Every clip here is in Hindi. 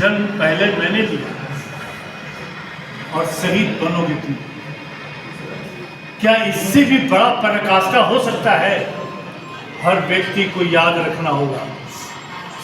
जन्म पहले मैंने लिया और शहीद बनोगे तुम। क्या इससे भी बड़ा पराकाष्ठा हो सकता है? हर व्यक्ति को याद रखना होगा।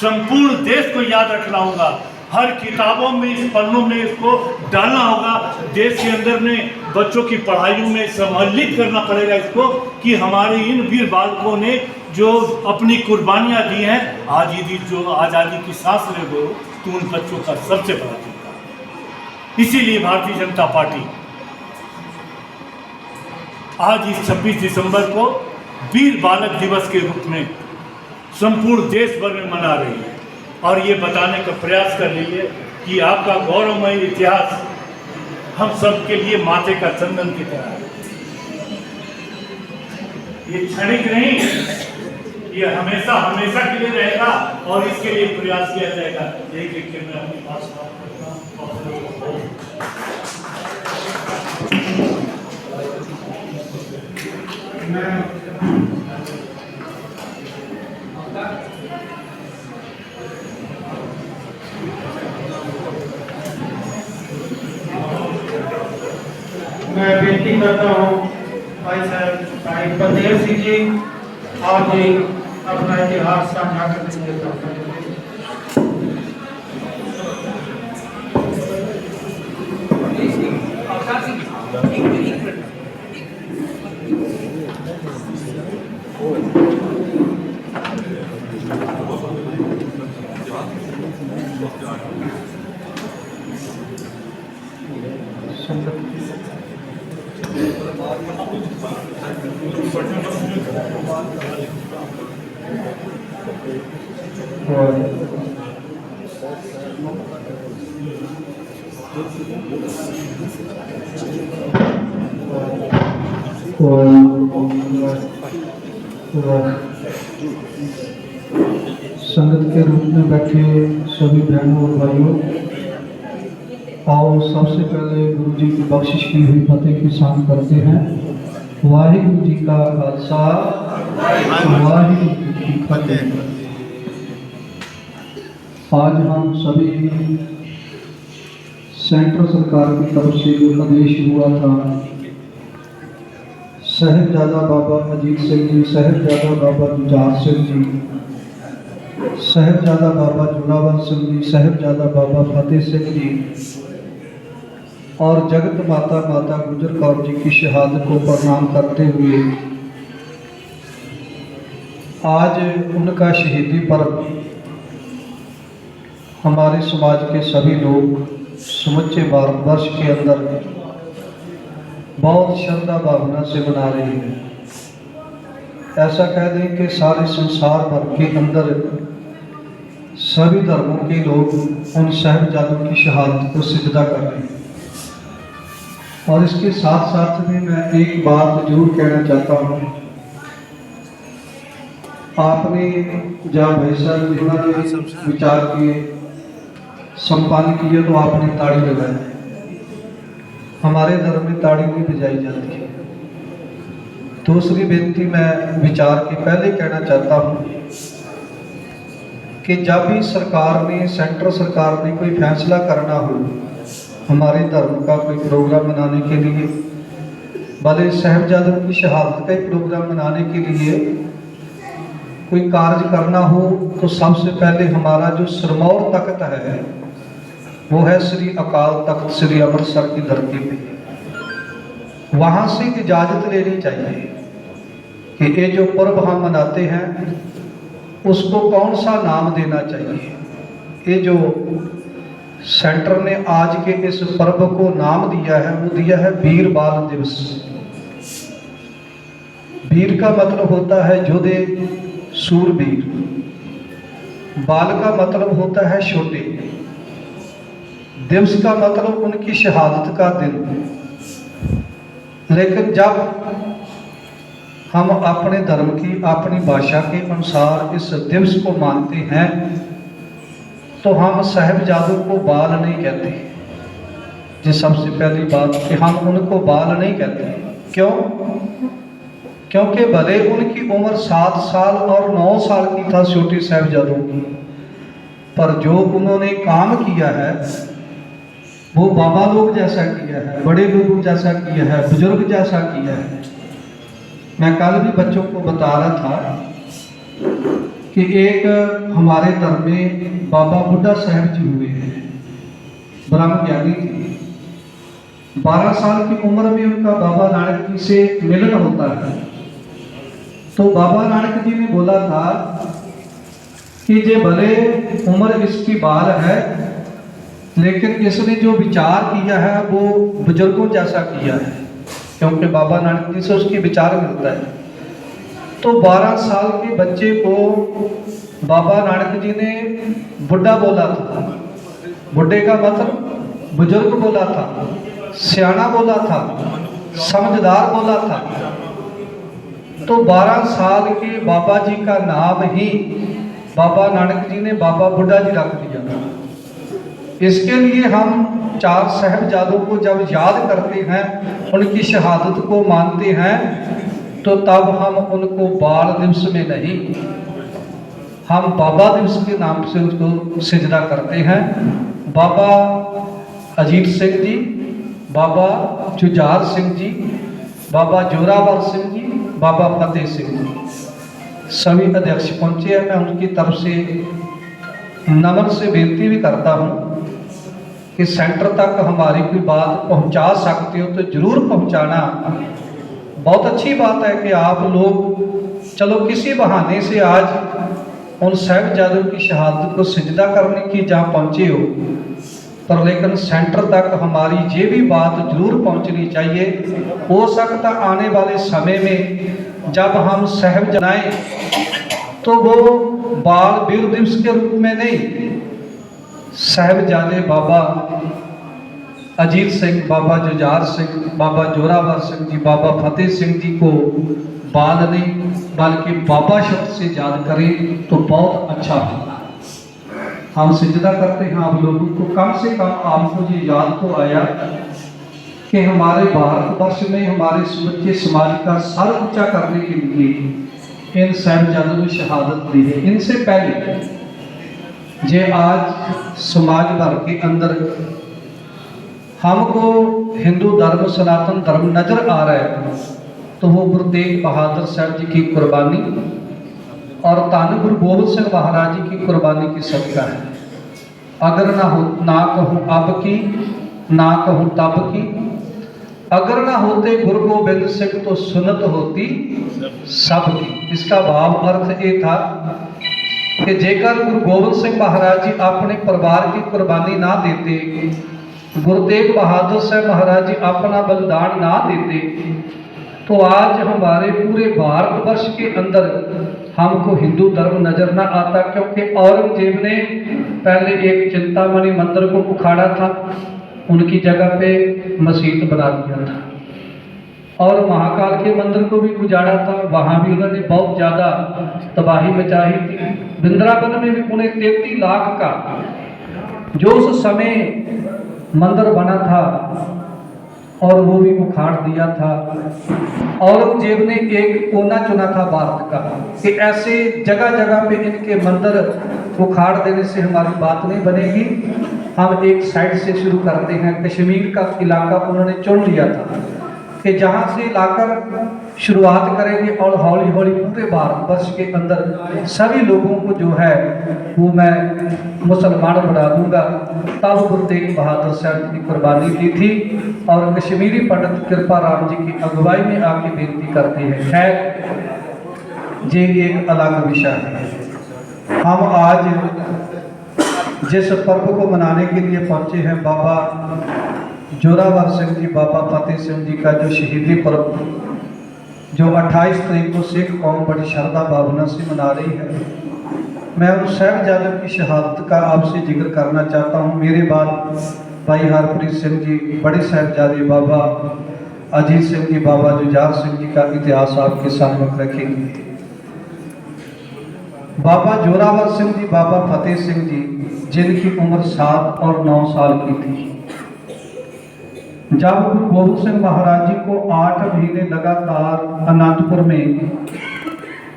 संपूर्ण देश को याद रखना होगा। हर किताबों में, इस पन्नों में इसको डालना होगा। देश के अंदर में, बच्चों की पढ़ाइयों में सम्मिलित करना पड़ेगा इसको कि हमारे इन वीर बालकों ने जो अपनी कुर्बानियाँ दी हैं आज यदि जो आज़ादी की सांस ले गो तो उन बच्चों का सबसे बड़ा चिंता इसीलिए भारतीय जनता पार्टी आज इस 26 दिसंबर को वीर बालक दिवस के रूप में संपूर्ण देश भर में मना रही है। और ये बताने का प्रयास कर रही है कि आपका गौरवमय इतिहास हम सबके लिए माथे का चंदन की तरह है। ये क्षणिक नहीं ये हमेशा हमेशा के लिए रहेगा और इसके लिए प्रयास किया जाएगा एक एक के मैं अपनी बात हूँ। मैं विनती करता हूँ, भाई साहब भाई बलदेव सिंह जी और जी अपना इतिहास साझा करने के लिए संगत के रूप में बैठे सभी बहनों और भाइयों, आओ सबसे पहले गुरु जी की बख्शिश की हुई फतेह की शाम करते हैं। वाहिगुरु जी का खालसा, वाहिगुरु जी की फतेह। आज हम सभी सेंट्रल सरकार की तरफ़ से आदेश हुआ था साहिबजादा बाबा अजीत सिंह जी साहिबजादा बाबा जुझार सिंह जी साहिबजादा बाबा जोरावर सिंह जी साहिबजादा बाबा फतेह सिंह जी और जगत माता माता गुजर कौर जी की शहादत को प्रणाम करते हुए आज उनका शहीदी पर्व हमारे समाज के सभी लोग समुचे भारतवर्ष के अंदर बहुत श्रद्धा भावना से मना रहे हैं। ऐसा कह दें कि सारे संसार भर के अंदर सभी धर्मों के लोग उन साहबजादों की शहादत को सिद्धा कर रहे हैं। और इसके साथ साथ में मैं एक बात ज़रूर कहना चाहता हूँ। आपने जहाँ भाई साहब विचार किए, संपादन किए तो आपने ताड़ी लगाई। हमारे धर्म में ताड़ी नहीं बजाई जाती है। दूसरी बेनती मैं विचार के पहले कहना चाहता हूँ कि जब भी सरकार ने, सेंट्रल सरकार ने कोई फैसला करना हो, हमारे धर्म का कोई प्रोग्राम मनाने के लिए, भले साहबजादों की शहादत का ही प्रोग्राम मनाने के लिए कोई कार्य करना हो तो सबसे पहले हमारा जो सिरमौर तख्त है वो है श्री अकाल तख्त, श्री अमृतसर की धरती पे। वहाँ से इजाज़त लेनी चाहिए कि ये जो पर्व हम मनाते हैं, उसको कौन सा नाम देना चाहिए? ये जो सेंटर ने आज के इस पर्व को नाम दिया है, वो दिया है वीर बाल दिवस। वीर का मतलब होता है जोधे सूरवीर बाल का मतलब होता है छोटे। दिवस का मतलब उनकी शहादत का दिन। लेकिन जब हम अपने धर्म की, अपनी भाषा के अनुसार इस दिवस को मानते हैं तो हम साहिबजादों को बाल नहीं कहते। ये सबसे पहली बात कि हम उनको बाल नहीं कहते। क्यों? क्योंकि भले उनकी उम्र सात साल और नौ साल की था, छोटे साहिबजादों की, पर जो उन्होंने काम किया है वो बाबा लोग जैसा किया है, बड़े लोगों जैसा किया है, बुज़ुर्ग जैसा किया है। मैं कल भी बच्चों को बता रहा था कि एक हमारे धर्म में बाबा बुढ़ा साहब जी हुए हैं, ब्रह्म ज्ञानी थे बारह साल की उम्र में उनका बाबा नानक जी से मिलन होता है। तो बाबा नानक जी ने बोला था कि जे भले उम्र इसकी बाल है लेकिन इसने जो विचार किया है, वो बुज़ुर्गों जैसा किया है, क्योंकि बाबा नानक जी से उसकी विचार मिलता है। तो 12 साल के बच्चे को बाबा नानक जी ने बुढ़ा बोला था। बुढ़े का मतलब बुज़ुर्ग बोला था सियाना बोला था, समझदार बोला था। तो 12 साल के बाबा जी का नाम ही बाबा नानक जी ने बाबा बुढ़ा जी रख दिया। था इसके लिए हम चार साहबजादों को जब याद करते हैं, उनकी शहादत को मानते हैं तो तब हम उनको बाल दिवस में नहीं, हम बाबा दिवस के नाम से उसको सिजदा करते हैं। बाबा अजीत सिंह जी, बाबा जुझार सिंह जी, बाबा जोरावर सिंह जी, बाबा फतेह सिंह जी। सभी अध्यक्ष पहुँचे हैं। मैं उनकी तरफ़ से नमन से बेनती भी करता हूँ कि सेंटर तक हमारी कोई बात पहुँचा सकते हो तो ज़रूर पहुंचाना। बहुत अच्छी बात है कि आप लोग, चलो किसी बहाने से आज उन साहबजादों की शहादत को सिजदा करने की जहाँ पहुँचे हो, पर लेकिन सेंटर तक हमारी ये भी बात ज़रूर पहुंचनी चाहिए। हो सकता आने वाले समय में जब हम साहब जनाएँ तो वो बाल वीर दिवस के रूप में नहीं साहबजादे बाबा अजीत सिंह बाबा जुझार सिंह बाबा जोरावर सिंह जी बाबा फतेह सिंह जी को बाल नहीं बल्कि बाबा शब्द से याद करें तो बहुत अच्छा होगा हम सिजदा करते हैं आप लोगों को कम से कम आपको ये याद तो आया कि हमारे भारतवर्ष में हमारे समूचे समाज का सर ऊँचा करने के लिए इन साहबजादों ने शहादत दी है इनसे पहले जे आज समाज भर के अंदर हमको हिंदू धर्म, सनातन धर्म नज़र आ रहा है तो वो गुरु तेग बहादुर साहब जी की कुर्बानी और तान गुरु गोबिंद सिंह महाराज जी की कुर्बानी की सदका है। अगर ना हो, ना कहूँ अब की, ना कहूँ तब की। अगर ना होते गुरु गोबिंद सिंह तो सुनत होती सब की। इसका भाव अर्थ ये था कि जेकर गुरु गोबिंद सिंह महाराज जी अपने परिवार की कुर्बानी ना देते गुरु तेग बहादुर साहब महाराज जी अपना बलिदान ना देते तो आज हमारे पूरे भारतवर्ष के अंदर हमको हिंदू धर्म नज़र ना आता, क्योंकि औरंगज़ेब ने पहले एक चिंतामणि मंदिर को उखाड़ा था, उनकी जगह पे मस्जिद बना दिया था। और महाकाल के मंदिर को भी उजाड़ा था। वहाँ भी उन्होंने बहुत ज़्यादा तबाही मचाई थी। वृंदावन में भी उन्हें तेती लाख का जो उस समय मंदिर बना था और वो भी उखाड़ दिया था। औरंगज़ेब ने एक कोना चुना था भारत का कि ऐसे जगह जगह पे इनके मंदिर उखाड़ देने से हमारी बात नहीं बनेगी। हम एक साइड से शुरू करते हैं। कश्मीर का इलाका उन्होंने चुन लिया था। कि जहाँ से लाकर शुरुआत करेंगे और हौली हौली पूरे भारतवर्ष के अंदर सभी लोगों को जो है वो मैं मुसलमान बना दूँगा। तब गुरु तेग बहादुर साहब जी की कुर्बानी दी थी और कश्मीरी पंडित कृपा राम जी की अगुवाई में आके बेनती करते हैं। खैर, ये एक अलग विषय है। हम आज जिस पर्व को मनाने के लिए पहुँचे हैं, बाबा जोरावर सिंह जी बाबा फतेह सिंह जी का जो शहीदी पर्व, जो 28 तारीख को सिख कौम बड़ी श्रद्धा भावना से मना रही है। मैं उन साहबजादों की शहादत का आपसे ज़िक्र करना चाहता हूँ। मेरे बाद भाई हरप्रीत सिंह जी, बड़े साहबजादे बाबा, अजीत सिंह जी, बाबा जुजार सिंह जी का इतिहास आपके सामने रखेंगे बाबा जोरावर सिंह जी, बाबा फतेह सिंह जी, जिनकी उम्र सात और नौ साल की थी। जब गोबिंद सिंह महाराज जी को आठ महीने लगातार अनंतपुर में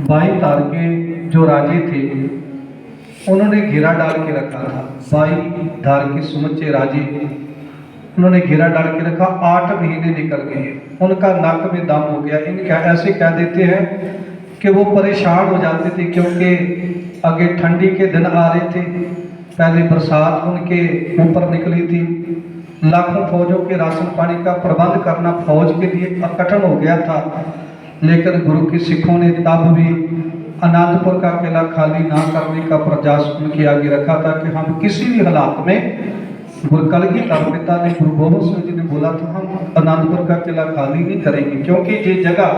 बाई तार के जो राजे थे, उन्होंने घेरा डाल के रखा। था बाई धार के सुमच्चे राजे, उन्होंने घेरा डाल के रखा, आठ महीने निकल गए। उनका नाक में दम हो गया। इन इनका ऐसे कह देते हैं कि वो परेशान हो जाते थे क्योंकि आगे ठंडी के दिन आ रहे थे। पहले बरसात उनके ऊपर निकली थी। लाखों फौजों के राशन पानी का प्रबंध करना फौज के लिए कठिन हो गया था। लेकिन गुरु के सिखों ने तब भी आनंदपुर का किला खाली ना करने का प्रयास उनके आगे रखा था कि हम किसी भी हालात में गुरु कलगी पिता ने गुरु गोबिंद सिंह जी ने बोला था, हम आनंदपुर का किला खाली नहीं करेंगे, क्योंकि ये जगह,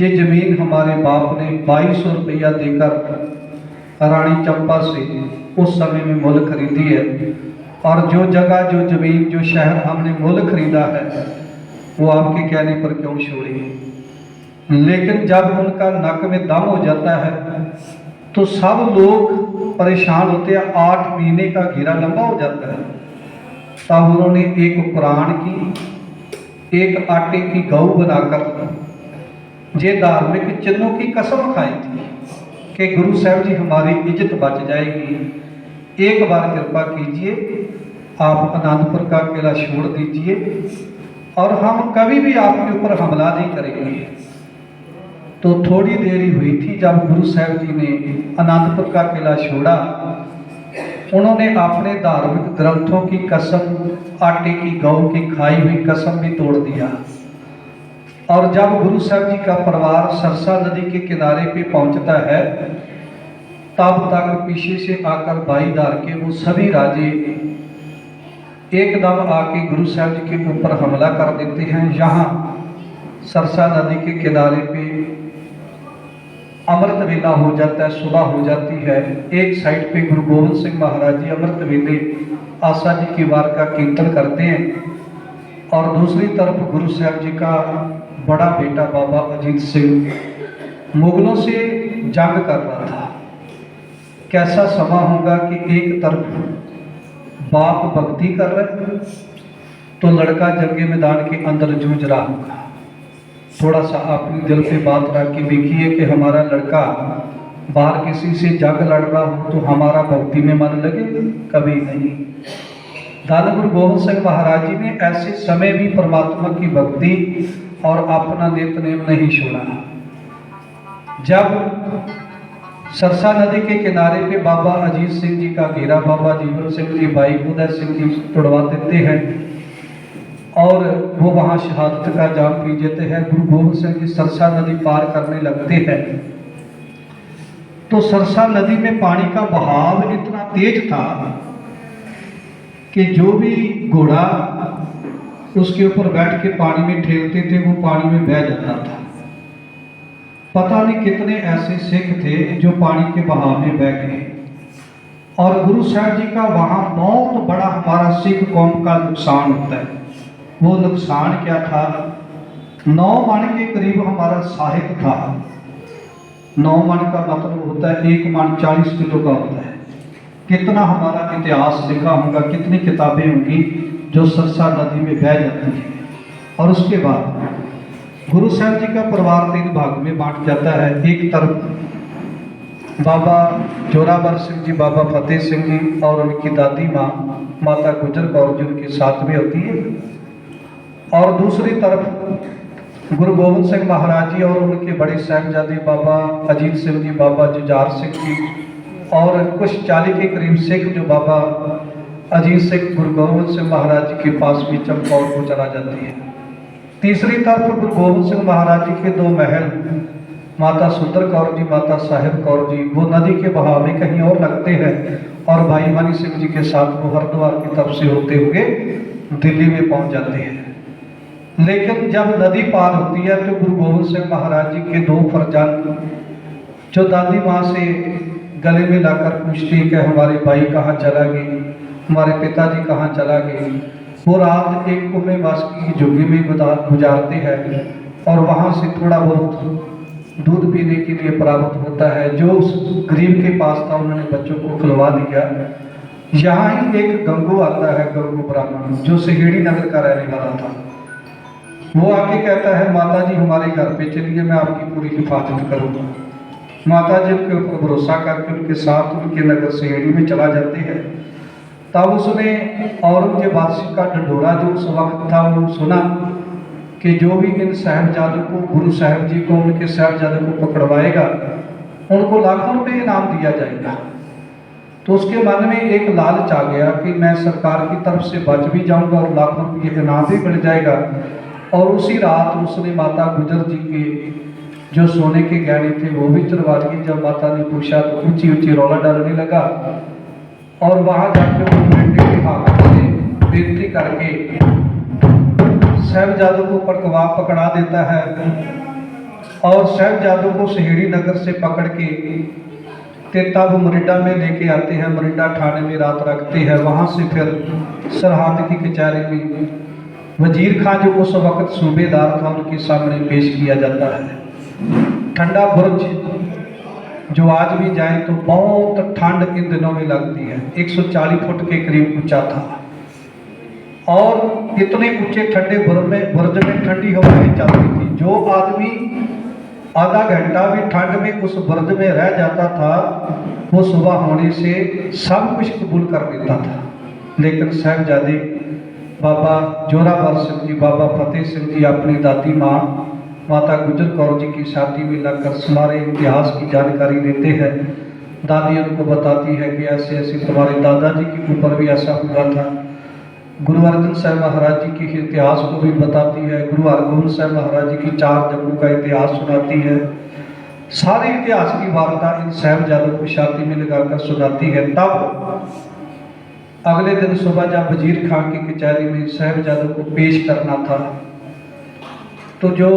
ये ज़मीन हमारे बाप ने बाईस सौ रुपया देकर रानी चंपा से उस समय में मुल खरीदी है। और जो जगह, जो ज़मीन, जो शहर हमने मुल खरीदा है, वो आपके कहने पर क्यों छोड़ी? है लेकिन जब उनका नक में दम हो जाता है तो सब लोग परेशान होते हैं, आठ महीने का घेरा लंबा हो जाता है। तब उन्होंने एक कुरान की, एक आटे की गऊ बनाकर ये धार्मिक चिन्हों की कसम खाई थी कि गुरु साहब जी हमारी इज़्ज़त बच जाएगी। एक बार कृपा कीजिए आप आनंदपुर का किला छोड़ दीजिए और हम कभी भी आपके ऊपर हमला नहीं करेंगे। तो थोड़ी देरी हुई थी जब गुरु साहब जी ने आनंदपुर का किला छोड़ा। उन्होंने अपने धार्मिक ग्रंथों की कसम, आटे की गौ की खाई हुई कसम भी तोड़ दिया। और जब गुरु साहब जी का परिवार सरसा नदी के किनारे पे पहुँचता है, तब तक पीछे से आकर बाईदार के वो सभी राजे एकदम आके गुरु साहब जी के ऊपर हमला कर देते हैं। यहाँ सरसा नदी के किनारे पे अमृत वेला हो जाता है, सुबह हो जाती है। एक साइड पे गुरु गोविंद सिंह महाराज जी अमृत वेले आशा जी की वार का कीर्तन करते हैं। और दूसरी तरफ़ गुरु साहब जी का बड़ा बेटा बाबा अजीत सिंह मुगलों से जंग कर रहा था। कैसा समा होगा कि एक तरफ़ बाप भक्ति कर रहे तो लड़का जंगे मैदान के अंदर जूझ रहा। होगा थोड़ा सा अपनी दिल पे बात रख के देखिए कि हमारा लड़का बाहर किसी से जंग लड़ रहा हो तो हमारा भक्ति में मन लगे? कभी नहीं। दादा गुरु गोविंद सिंह महाराज जी ने ऐसे समय भी परमात्मा की भक्ति और अपना नित्यनेम नहीं छोड़ा जब सरसा नदी के किनारे पे बाबा अजीत सिंह जी का घेरा, बाबा जीवन सिंह जी, भाई उदय सिंह जी तोड़वा देते हैं। और वो वहाँ शहादत का जाम पी जाते हैं। गुरु गोविंद सिंह जी सरसा नदी पार करने लगते हैं। तो सरसा नदी में पानी का बहाव इतना तेज था कि जो भी घोड़ा उसके ऊपर बैठ के पानी में ठेलते थे, वो पानी में बह जाता था। पता नहीं कितने ऐसे सिख थे जो पानी के बहाव में बह गए। और गुरु साहब जी का वहाँ बहुत बड़ा हमारा सिख कौम का नुकसान होता है। वो नुकसान क्या था? नौ मन के करीब हमारा साहित्य था। नौ मन का मतलब होता है, एक मन चालीस किलो का होता है। कितना हमारा इतिहास लिखा होगा, कितनी किताबें होंगी जो सरसा नदी में बह जाती है। और उसके बाद गुरु साहब जी का परिवार तीन भाग में बांट जाता है। एक तरफ़ बाबा जोरावर सिंह जी, बाबा फतेह सिंह जी और उनकी दादी माँ, माता गुजर कौर जी उनके साथ में होती है। और दूसरी तरफ़ गुरु गोविंद सिंह महाराज जी और उनके बड़े साहबजादे बाबा अजीत सिंह जी, बाबा जुजार सिंह जी और कुछ चालीस के करीब सिख जो बाबा अजीत सिंह, गुरु गोविंद सिंह महाराज जी के पास भी चमकौर को चला जाती है। तीसरी तरफ़ गुरु गोविंद सिंह महाराज जी के दो महल, माता सुंदर कौर जी, माता साहिब कौर जी, वो नदी के बहाव में कहीं और लगते हैं और भाई मनी सिंह जी के साथ वो हरिद्वार की तरफ़ से होते हुए दिल्ली में पहुँच जाते हैं। लेकिन जब नदी पार होती है तो गुरु गोविंद सिंह महाराज जी के दो फरजान, जो दादी माँ से गले में लाकर पूछती है कि हमारे भाई कहाँ चला गए, हमारे पिताजी कहाँ चला गए वो रात एक कुएँ वास की झुग्गी में गुजार- गुजारते हैं और वहाँ से थोड़ा बहुत दूध पीने के लिए प्राप्त होता है, जो उस गरीब के पास था, उन्होंने बच्चों को खिलवा दिया। यहाँ ही एक गंगू आता है, गंगू ब्राह्मण, जो सिहेड़ी नगर का रहने वाला था। वो आके कहता है माता जी हमारे घर पे चलिए, मैं आपकी पूरी हिफाजत करूँगा। माता जी उनके ऊपर भरोसा करके उनके साथ उनके नगर सहेड़ी में चला जाते हैं। तब उसने औरंगज़ेब बादशाह का ढंढोरा जो उस वक्त था। वो सुना कि जो भी इन साहबजादों को, गुरु साहब जी को, उनके साहबजादों को पकड़वाएगा, उनको लाखों रुपये इनाम दिया जाएगा। तो उसके मन में एक लालच आ गया कि मैं सरकार की तरफ़ से बच भी जाऊँगा और लाखों रुपये इनाम भी मिल जाएगा। और उसी रात उसने माता गुजर जी के जो सोने के गहने थे, वो भी चढ़वा दिए जब माता ने पूछा तो ऊँची ऊँची रौला डालने लगा। और वहाँ जाके वो बेटे के से बेनती करके साहबजादों को पकड़वा पकड़ा देता है और साहबजादों को सहेड़ी नगर से पकड़ के ते तब मुरिडा में लेके आते हैं। मुरिडा थाने में रात रखते हैं। वहाँ से फिर सरहद की कचहरी में वज़ीर खान जो उस वक्त सूबेदार था, उनके सामने पेश किया जाता है। ठंडा बुर्ज जो आज भी जाए तो बहुत ठंड इन दिनों में लगती है। 140 फुट के करीब ऊँचा था। और इतने ऊँचे ठंडे बुर्ज में में ठंडी हवाएँ चलती थी। जो आदमी आधा घंटा भी ठंड में उस बुर्ज में रह जाता था, वो सुबह होने से सब कुछ कबूल कर लेता था। लेकिन साहबजादे, बाबा जोरावर सिंह जी, बाबा फतेह सिंह जी, अपनी दादी माँ माता गुजर कौर जी की शादी में लगकर सारे इतिहास की जानकारी लेते हैं दादी उनको बताती है कि ऐसे ऐसे तुम्हारे दादाजी के ऊपर भी ऐसा हुआ था गुरु अर्जन साहब महाराज जी के इतिहास को भी बताती है गुरु हरगोबिंद साहब महाराज जी की चार जम्मू का इतिहास सुनाती है सारे इतिहास की वार्ता इन साहबजादों को छाती में लगाकर सुनाती है तब अगले दिन सुबह जब वज़ीर खान की कचहरी में साहबजादों को पेश करना था तो जो